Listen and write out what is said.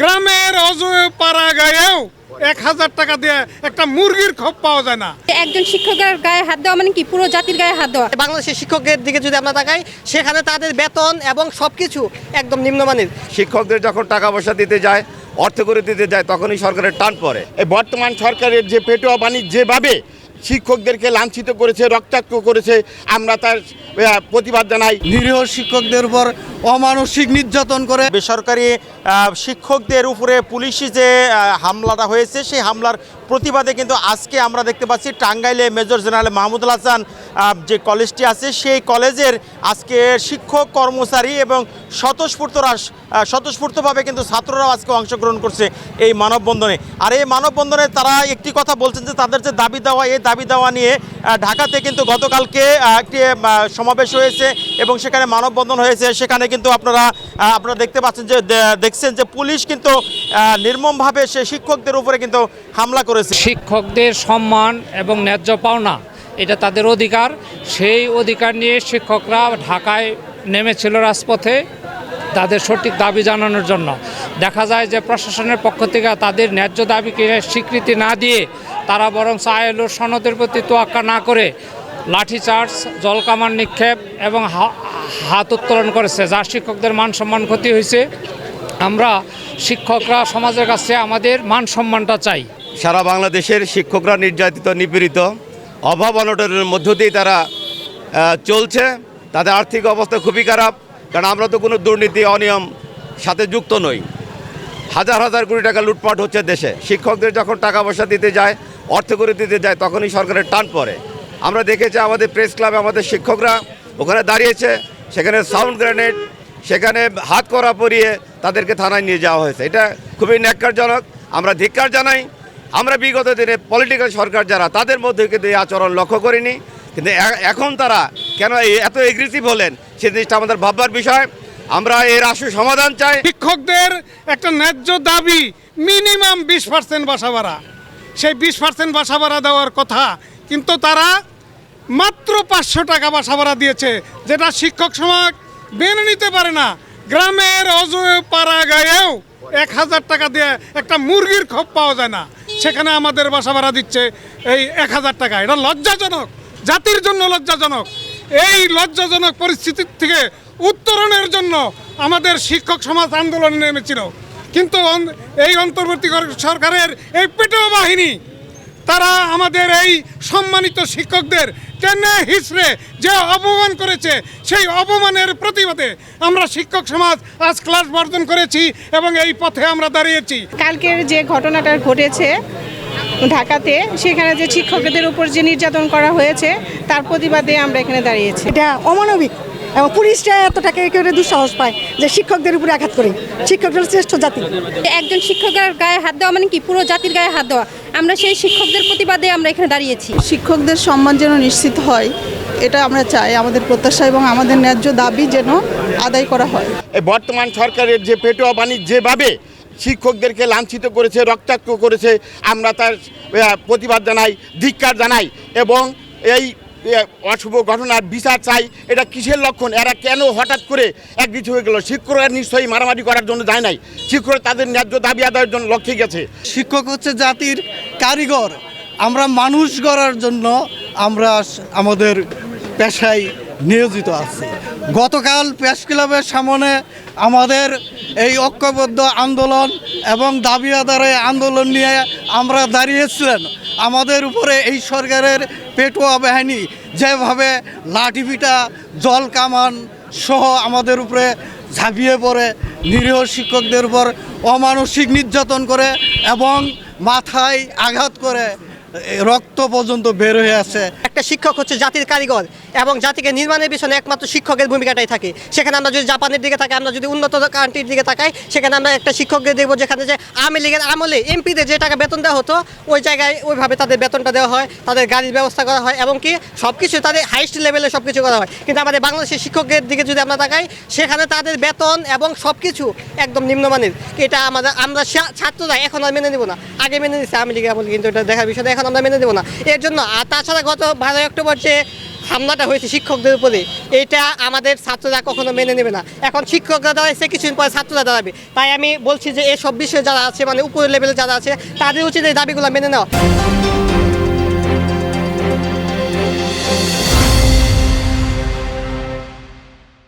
গ্রামের অজয় পাড়া গায়েও এক হাজার টাকা দিয়ে একটা মুরগির খোপ পাওয়া যায় না। একজন শিক্ষকের গায়ে হাত দেওয়া মানে কি? পুরো জাতির গায়ে হাত দেওয়া। বাংলাদেশের শিক্ষকের দিকে যদি আমরা তাকাই সেখানে তাদের বেতন এবং সবকিছু একদম নিম্নমানের। শিক্ষকদের যখন টাকা পয়সা দিতে যায় অর্থ করে দিতে যায় তখনই সরকারের টান পড়ে। এই বর্তমান সরকারের যে পেটোয়া বাণিজ্য যেভাবে শিক্ষকদেরকে লাঞ্ছিত করেছে, রক্তাক্ত করেছে। আমরা তার প্রতিবাদ জানাই। নিরীহ শিক্ষকদের উপর অমানসিক নির্যাতন করে বেসরকারি শিক্ষকদের উপরে পুলিশি যে হামলাটা হয়েছে, সেই হামলার প্রতিবাদে কিন্তু আজকে আমরা দেখতে পাচ্ছি টাঙ্গাইলে মেজর জেনারেল মাহমুদুল হাসান যে কলেজটি আছে, সেই কলেজের আজকে শিক্ষক, কর্মচারী এবং স্বতঃস্ফূর্তরা স্বতঃস্ফূর্তভাবে কিন্তু ছাত্ররাও আজকে অংশগ্রহণ করছে এই মানববন্ধনে। আর এই মানববন্ধনে তারা একটি কথা বলছেন যে, তাদের যে দাবি দেওয়া, এই দাবি দেওয়া নিয়ে ঢাকাতে কিন্তু গতকালকে একটি সমাবেশ হয়েছে এবং সেখানে মানববন্ধন হয়েছে। সেখানে কিন্তু আপনারা আপনারা দেখতে পাচ্ছেন যে দেখছেন যে পুলিশ কিন্তু নির্মমভাবে সে শিক্ষকদের উপরে কিন্তু হামলা করেছে। শিক্ষকদের সম্মান এবং ন্যায্য পাওনা এটা তাদের অধিকার। সেই অধিকার নিয়ে শিক্ষকরা ঢাকায় নেমেছিল রাজপথে তাদের সঠিক দাবি জানানোর জন্য। দেখা যায় যে প্রশাসনের পক্ষ থেকে তাদের ন্যায্য দাবিকে স্বীকৃতি না দিয়ে তারা বরং আইএলওর সনদের প্রতি তোয়াক্কা না করে লাঠিচার্জ জলকামান নিক্ষেপ এবং হাত উত্তোলন করেছে যার শিক্ষকদের মান সম্মান ক্ষতি হয়েছে। আমরা শিক্ষকরা সমাজের কাছে আমাদের মান সম্মানটা চাই। সারা বাংলাদেশের শিক্ষকরা নির্যাতিত, নিপীড়িত অভাব অনটনের মধ্য দিয়ে তারা চলছে। তাদের আর্থিক অবস্থা খুবই খারাপ। কারণ আমরা তো কোনো দুর্নীতি, অনিয়ম সাথে যুক্ত নই। হাজার হাজার কোটি টাকা লুটপাট হচ্ছে দেশে। শিক্ষকদের যখন টাকা পয়সা দিতে যায়, অর্থ করে দিতে যায়, তখনই সরকারের টান পড়ে। আমরা দেখেছি আমাদের প্রেস ক্লাবে, আমাদের শিক্ষকরা ওখানে দাঁড়িয়েছে। সেখানে সাউন্ড গ্রেনেড, সেখানে হাত করা পরিয়ে তাদেরকে থানায় নিয়ে যাওয়া হয়েছে। এটা খুবই ন্যাক্কারজনক। আমরা ধিক্কার জানাই। আমরা বিগত দিনে পলিটিক্যাল সরকার যারা, তাদের মধ্যে কিন্তু এই আচরণ লক্ষ্য করিনি। কিন্তু এখন তারা কেন এত এগ্রেসিভ হলেন, সে জিনিসটা আমাদের ভাববার বিষয়। আমরা এর আশু সমাধান চাই। শিক্ষকদের একটা ন্যায্য দাবি মিনিমাম বিশ পার্সেন্ট বাসা ভাড়া। সেই বিশ পার্সেন্ট বাসা ভাড়া দেওয়ার কথা, কিন্তু তারা মাত্র পাঁচশো টাকা বাসা ভাড়া দিয়েছে, যেটা শিক্ষক সমাজ মেনে নিতে পারে না। গ্রামের অজয় পাড়া গায়েও এক হাজার টাকা দিয়ে একটা মুরগির খোপ পাওয়া যায় না। সেখানে আমাদের বাসা ভাড়া দিচ্ছে এই এক হাজার টাকা। এটা লজ্জাজনক, জাতির জন্য লজ্জাজনক। এই লজ্জাজনক পরিস্থিতির থেকে উত্তরণের জন্য আমাদের শিক্ষক সমাজ আন্দোলনে নেমেছিল। কিন্তু এই অন্তর্বর্তী সরকারের এই পেটো বাহিনী তারা আমাদের এই সম্মানিত শিক্ষকদের টেনে হিসড়ে যে অপমান করেছে সেই অপমানের প্রতিবাদে আমরা শিক্ষক সমাজ আজ ক্লাস বর্জন করেছি এবং এই পথে আমরা দাঁড়িয়েছি। কালকের যে ঘটনাটা ঘটেছে ঢাকাতে সেখানে যে শিক্ষকদের উপর যে নির্যাতন করা হয়েছে তার প্রতিবাদে আমরা এখানে দাঁড়িয়েছি। এটা অমানবিক। এবং পুলিশরা এত টাকা করে দুঃসাহস পায় যে শিক্ষকদের উপরে আঘাত করে। শিক্ষকদের শ্রেষ্ঠ জাতি। একজন শিক্ষকের গায়ে হাত দেওয়া মানে কি? পুরো জাতির গায়ে হাত দেওয়া। আমরা সেই শিক্ষকদের প্রতিবাদে আমরা এখানে দাঁড়িয়েছি। শিক্ষকদের সম্মান যেন নিশ্চিত হয় এটা আমরা চাই। আমাদের প্রত্যাশা এবং আমাদের ন্যায্য দাবি যেন আদায় করা হয়। এই বর্তমান সরকারের যে পেটোয়া বাণিজ্য যেভাবে শিক্ষকদেরকে লাঞ্ছিত করেছে রক্তাক্ত করেছে আমরা তার প্রতিবাদ জানাই ধিক্কার জানাই এবং এই অশুভ ঘটনার বিচার চাই, এটা কিসের লক্ষণ? এরা কেন হঠাৎ করে একদিন হয়ে গেল? শিক্ষকরা নিশ্চয়ই মারামারি করার জন্য যায় নাই। শিক্ষকরা তাদের ন্যায্য দাবি আদায়ের জন্য লক্ষ্যে গেছে। শিক্ষক হচ্ছে জাতির কারিগর। আমরা মানুষ গড়ার জন্য আমরা আমাদের পেশায় নিয়োজিত আছি। গতকাল প্রেস ক্লাবের সামনে আমাদের এই ঐক্যবদ্ধ আন্দোলন এবং দাবি আদারে আন্দোলন নিয়ে আমরা দাঁড়িয়েছিলেন। আমাদের উপরে এই সরকারের পেটোয়া বাহিনী যেভাবে লাঠিপিটা, জল কামান সহ আমাদের উপরে ঝাঁপিয়ে পড়ে, নিরীহ শিক্ষকদের উপর অমানসিক নির্যাতন করে এবং মাথায় আঘাত করে রক্ত পর্যন্ত বের হয়ে আসে। একটা শিক্ষক হচ্ছে জাতির কারিগর এবং জাতিকে নির্মাণের পিছনে একমাত্র শিক্ষকের ভূমিকাটাই থাকে। সেখানে আমরা যদি জাপানের দিকে তাকাই, আমরা যদি উন্নত কান্ট্রির দিকে তাকাই, সেখানে আমরা একটা শিক্ষকদের দেখব যেখানে যে আওয়ামী লীগের আমলে এমপিদের যে টাকা বেতন দেওয়া হতো, ওই জায়গায় ওইভাবে তাদের বেতনটা দেওয়া হয়, তাদের গাড়ির ব্যবস্থা করা হয় এবং কি সব কিছু তাদের হাইস্ট লেভেলে সব কিছু করা হয়। কিন্তু আমাদের বাংলাদেশের শিক্ষকদের দিকে যদি আমরা তাকাই, সেখানে তাদের বেতন এবং সব কিছু একদম নিম্নমানের। এটা আমাদের, আমরা ছাত্ররা এখন আর মেনে নেব না। আগে মেনে নিচ্ছে আওয়ামী লীগের আমলে কিন্তু এটা দেখার বিষয়টা এখন আমরা মেনে নেব না। এর জন্য, আর তাছাড়া গত বারোই অক্টোবর যে হামলাটা হয়েছে শিক্ষকদের উপরে। এটা আমাদের ছাত্ররা কখনো মেনে নেবে না। এখন শিক্ষকরা দাঁড়াইছে কিছুদিন পরে ছাত্ররা দাঁড়াবে। তাই আমি বলছি যে এসব বিষয়ে যারা আছে মানে উপরের লেভেলে যারা আছে, তাদের উচিত এই দাবিগুলো মেনে নেওয়া।